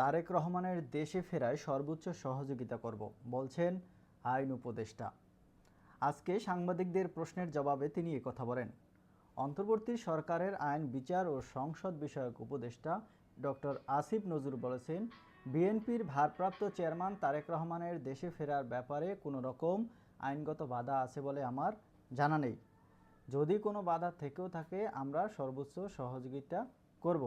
তারেক রহমানের দেশে ফেরায় সর্বোচ্চ সহযোগিতা করব, বলছেন আইন উপদেষ্টা। আজকে সাংবাদিকদের প্রশ্নের জবাবে তিনি কথা বলেন। অন্তর্বর্তী সরকারের আইন, বিচার ও সংসদ বিষয়ক উপদেষ্টা ডক্টর আসিফ নজরুল বলেছেন, বিএনপির ভারপ্রাপ্ত চেয়ারম্যান তারেক রহমানের দেশে ফেরার ব্যাপারে কোনো রকম আইনগত বাধা আছে বলে আমার জানা নেই। যদি কোনো বাধা থেকেও থাকে, আমরা সর্বোচ্চ সহযোগিতা করব।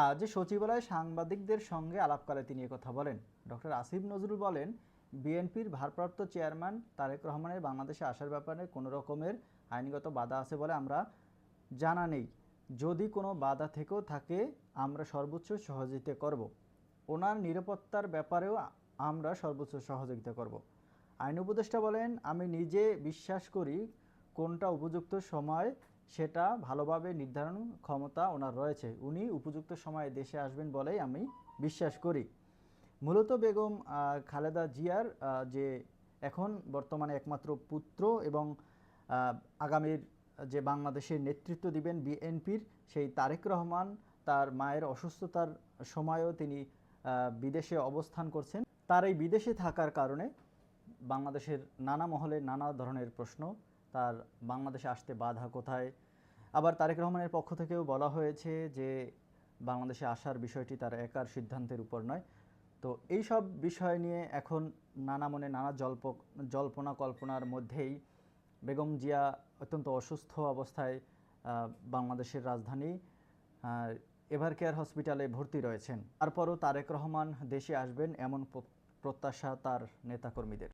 আজ সচিবালয়ে সাংবাদিকদের সঙ্গে আলাপকালে তিনি কথা বলেন। ডক্টর আসিফ নজরুল বলেন, বিএনপির ভারপ্রাপ্ত চেয়ারম্যান তারেক রহমানের বাংলাদেশে আসার ব্যাপারে কোনো রকমের আইনগত বাধা আছে বলে আমরা জানা নেই। যদি কোনো বাধা থেকেও থাকে, আমরা সর্বোচ্চ সহযোগিতা করব। ওনার নিরাপত্তার ব্যাপারেও আমরা সর্বোচ্চ সহযোগিতা করব। আইন উপদেষ্টা বলেন, আমি নিজে বিশ্বাস করি, কোনটা উপযুক্ত সময় সেটা ভালোভাবে নির্ধারণ ক্ষমতা ওনার রয়েছে। উনি উপযুক্ত সময়ে দেশে আসবেন বলেই আমি বিশ্বাস করি। মূলত বেগম খালেদা জিয়ার যে এখন বর্তমানে একমাত্র পুত্র এবং আগামীর যে বাংলাদেশের নেতৃত্ব দিবেন বিএনপির সেই তারেক রহমান, তার মায়ের অসুস্থতার সময়ও তিনি বিদেশে অবস্থান করছেন। তার এই বিদেশে থাকার কারণে বাংলাদেশের নানা মহলে নানা ধরনের প্রশ্ন তার বাংলাদেশে আসতে বাধা কোথায়? আবার তারেক রহমানের পক্ষ থেকেও বলা হয়েছে যে, বাংলাদেশে আসার বিষয়টি তার একার সিদ্ধান্তের উপর নয়। তো এই সব বিষয় নিয়ে এখন নানা মনে নানা জল্প, জল্পনা কল্পনার মধ্যেই বেগম জিয়া অত্যন্ত অসুস্থ অবস্থায় বাংলাদেশের রাজধানী এভার কেয়ার হসপিটালে ভর্তি রয়েছেন। তারপরও তারেক রহমান দেশে আসবেন এমন প্র- প্রত্যাশা তার নেতাকর্মীদের।